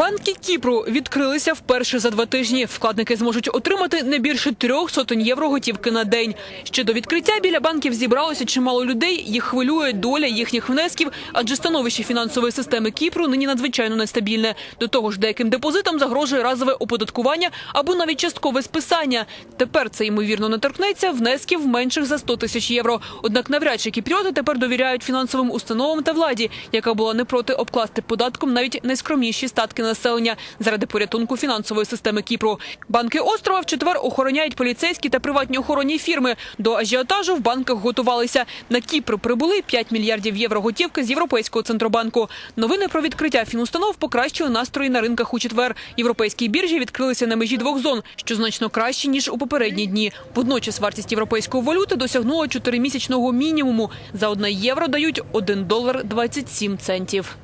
Банки Кіпру відкрилися вперше за два тижні. Вкладники зможуть отримати не більше трьох сотень євро готівки на день. Ще до відкриття біля банків зібралося чимало людей. Їх хвилює доля їхніх внесків, адже становище фінансової системи Кіпру нині надзвичайно нестабільне. До того ж, деяким депозитам загрожує разове оподаткування або навіть часткове списання. Тепер це ймовірно не торкнеться внесків менших за 100 тисяч євро. Однак навряд чи кіпріоти тепер довіряють фінансовим установам та владі, яка була не проти обкласти податком навіть найскромніші статки населення заради порятунку фінансової системи Кіпру. Банки острова в четвер охороняють поліцейські та приватні охоронні фірми. До ажіотажу в банках готувалися. На Кіпр прибули 5 мільярдів євро готівки з Європейського центробанку. Новини про відкриття фінустанов покращили настрої на ринках у четвер. Європейські біржі відкрилися на межі двох зон, що значно краще ніж у попередні дні. Водночас вартість європейської валюти досягнула чотиримісячного мінімуму. За одне євро дають 1 долар 27 центів.